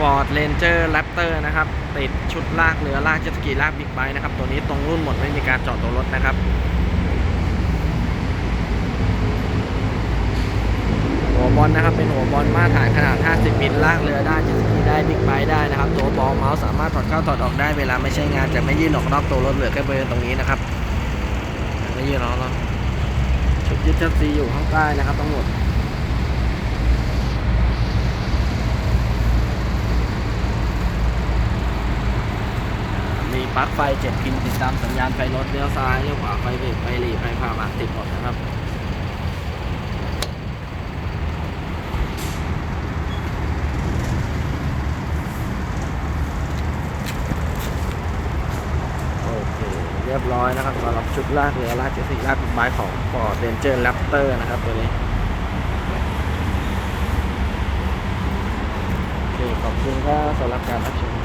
Ford Ranger Raptor นะครับ ติดชุดลากเรือลากเจ็ตสกีลากบิ๊กไบค์นะครับ ตัวนี้ตรงรุ่นหมดไม่มีการจอดตัวรถนะครับหัวบอลนะครับเป็นหัวบอลมาตรฐานขนาด 50มิลลากเรือได้เจ็ตสกีได้บิ๊กไบค์ได้นะครับ ตัวบอลเมาส์สามารถถอดเข้าถอดออกได้เวลาไม่ใช้งานจะไม่ยื่นออกนอกตัวรถเหลือแค่บริเวณตรงนี้นะครับไม่ยื่นออกเนาะชุดยึดเจ็ตซีอยู่ข้างใต้นะครับทั้งหมด มี ปลั๊กไฟเจ็ดพินติดตามสัญญาณไฟรถเลี้ยวซ้ายเลี้ยวขวาไฟเบรกไฟหลีไฟผ่าหมาติดหมดนะครับโอเคเรียบร้อยนะครับสำหรับชุดลากเรือลากเจ็ตสกีลากบิ๊กไบค์ของ Ford Ranger Raptor นะครับตัวนี้โอเคขอบคุณครับสำหรับการรับชม